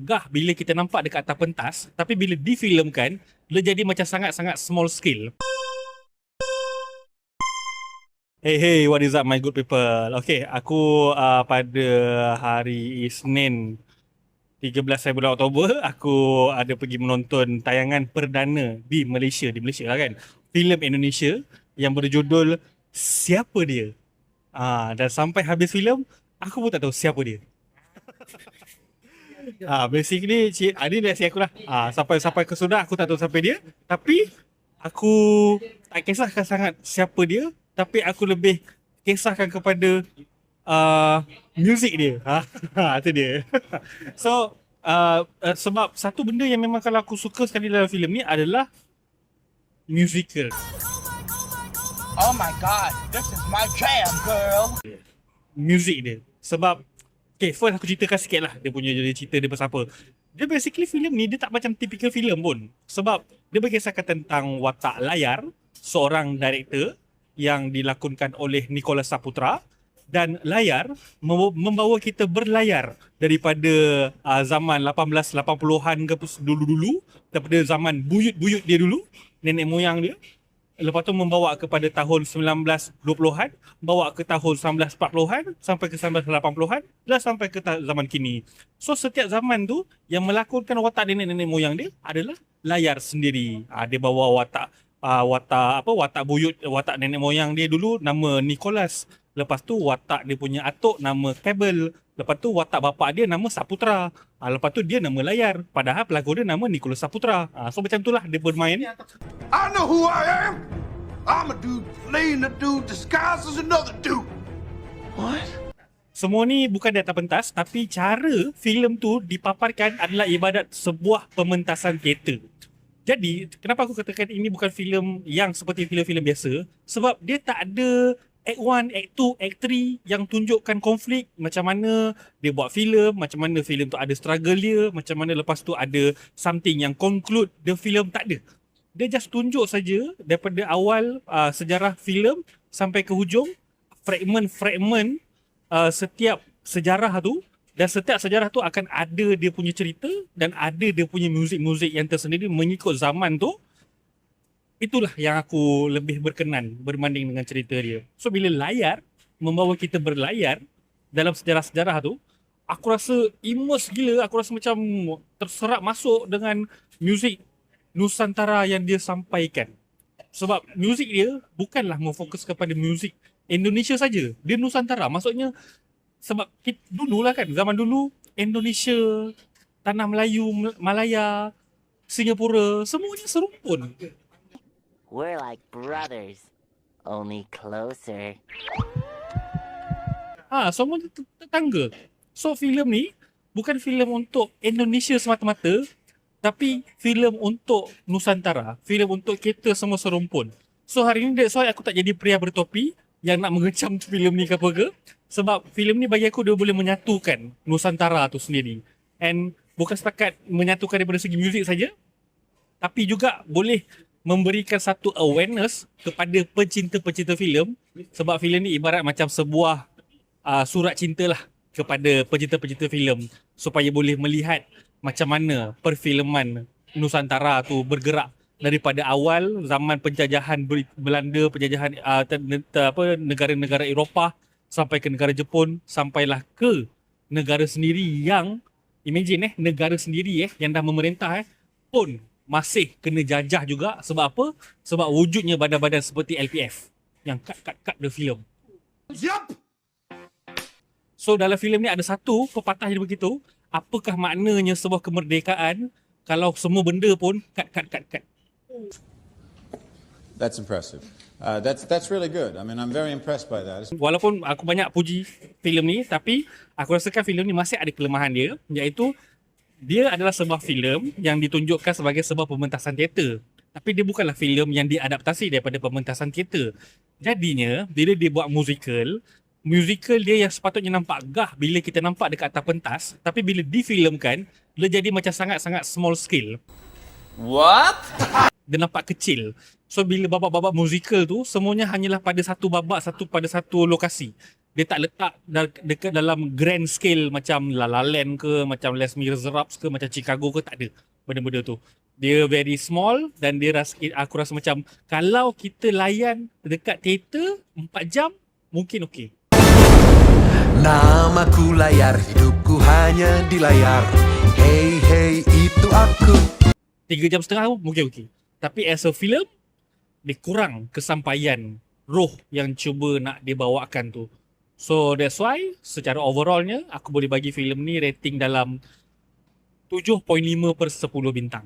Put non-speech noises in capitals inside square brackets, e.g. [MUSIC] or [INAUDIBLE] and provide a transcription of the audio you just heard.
gah bila kita nampak dekat atas pentas tapi bila difilmkan dia jadi macam sangat-sangat small scale. Hey hey, what is up my good people? Okay, aku uh, pada hari Isnin 13 bulan Oktober aku ada pergi menonton tayangan perdana di Malaysia, di Malaysia lah kan. Filem Indonesia yang berjudul Siapa Dia? Ah, dan sampai habis filem aku pun tak tahu siapa dia. [LAUGHS] [LAUGHS] Ah, basically cik, ah, ni reaksi aku lah. Ah, sampai sampai ke sudah aku tak tahu siapa dia, tapi aku tak kisahkan sangat siapa dia, tapi aku lebih kisahkan kepada uh, muzik dia. Ha, [LAUGHS] ha itu dia. [LAUGHS] so, uh, uh, sebab satu benda yang memang kalau aku suka sekali dalam filem ni adalah musical. Oh my god, this is my jam, girl. Music dia. Sebab Okay, first aku ceritakan sikit lah dia punya jadi cerita dia pasal apa. Dia basically filem ni dia tak macam typical filem pun. Sebab dia berkisahkan tentang watak layar seorang director yang dilakonkan oleh Nicholas Saputra dan layar mem- membawa kita berlayar daripada uh, zaman 1880-an ke dulu-dulu daripada zaman buyut-buyut dia dulu nenek moyang dia lepas tu membawa kepada tahun 1920-an bawa ke tahun 1940-an sampai ke 1980-an dan sampai ke zaman kini. So setiap zaman tu yang melakonkan watak nenek-nenek moyang dia adalah layar sendiri. Uh, dia bawa watak uh, watak apa watak buyut watak nenek moyang dia dulu nama Nicholas. Lepas tu watak dia punya atuk nama Cable lepas tu watak bapak dia nama Saputra uh, lepas tu dia nama layar padahal pelakon dia nama Nicholas Saputra uh, so macam itulah dia bermain I know who I am. I'm a dude playing a dude disguised as another dude. What? semua ni bukan di atas pentas tapi cara filem tu dipaparkan adalah ibadat sebuah pementasan teater jadi kenapa aku katakan ini bukan filem yang seperti filem-filem biasa sebab dia tak ada act 1, act 2, act 3 yang tunjukkan konflik macam mana dia buat filem, macam mana filem tu ada struggle dia, macam mana lepas tu ada something yang conclude the film tak ada. Dia just tunjuk saja daripada awal uh, sejarah filem sampai ke hujung fragment-fragment uh, setiap sejarah tu dan setiap sejarah tu akan ada dia punya cerita dan ada dia punya muzik-muzik yang tersendiri mengikut zaman tu itulah yang aku lebih berkenan berbanding dengan cerita dia. So bila layar membawa kita berlayar dalam sejarah-sejarah tu, aku rasa immerse gila, aku rasa macam terserap masuk dengan muzik Nusantara yang dia sampaikan. Sebab muzik dia bukanlah memfokus kepada muzik Indonesia saja. Dia Nusantara. Maksudnya sebab kita, dululah kan zaman dulu Indonesia, tanah Melayu, Malaya, Singapura semuanya serumpun. We're like brothers, only closer. Ha, semua tet- tetangga. So filem ni bukan filem untuk Indonesia semata-mata tapi filem untuk Nusantara, filem untuk kita semua serumpun. So hari ni that's why aku tak jadi pria bertopi yang nak mengecam [LAUGHS] filem ni ke apa ke sebab filem ni bagi aku dia boleh menyatukan Nusantara tu sendiri. And bukan setakat menyatukan daripada segi muzik saja tapi juga boleh memberikan satu awareness kepada pencinta-pencinta filem. Sebab filem ni ibarat macam sebuah uh, surat cinta lah kepada pencinta-pencinta filem supaya boleh melihat macam mana perfilman Nusantara tu bergerak daripada awal zaman penjajahan Bel- Belanda, penjajahan apa negara-negara Eropah sampai ke negara Jepun sampailah ke negara sendiri yang imagine eh negara sendiri eh yang dah memerintah eh pun masih kena jajah juga sebab apa? Sebab wujudnya badan-badan seperti LPF yang cut-cut-cut the film. Yup. So dalam filem ni ada satu pepatah yang begitu, apakah maknanya sebuah kemerdekaan kalau semua benda pun cut cut cut cut. That's impressive. Uh, that's that's really good. I mean, I'm very impressed by that. Walaupun aku banyak puji filem ni tapi aku rasakan filem ni masih ada kelemahan dia iaitu dia adalah sebuah filem yang ditunjukkan sebagai sebuah pementasan teater. Tapi dia bukanlah filem yang diadaptasi daripada pementasan teater. Jadinya bila dia buat musical, musical dia yang sepatutnya nampak gah bila kita nampak dekat atas pentas, tapi bila difilmkan dia jadi macam sangat-sangat small scale. What? dia nampak kecil. So bila babak-babak musical tu semuanya hanyalah pada satu babak satu pada satu lokasi. Dia tak letak dekat dalam grand scale macam La La Land ke, macam Les Miserables ke, macam Chicago ke, tak ada benda-benda tu. Dia very small dan dia rasa, aku rasa macam kalau kita layan dekat teater 4 jam, mungkin okey. Namaku layar, hidupku hanya di layar. Hey hey itu aku. 3 jam setengah mungkin okey. Tapi as a film, dia kurang kesampaian roh yang cuba nak dibawakan tu. So that's why secara overallnya aku boleh bagi filem ni rating dalam 7.5 per 10 bintang.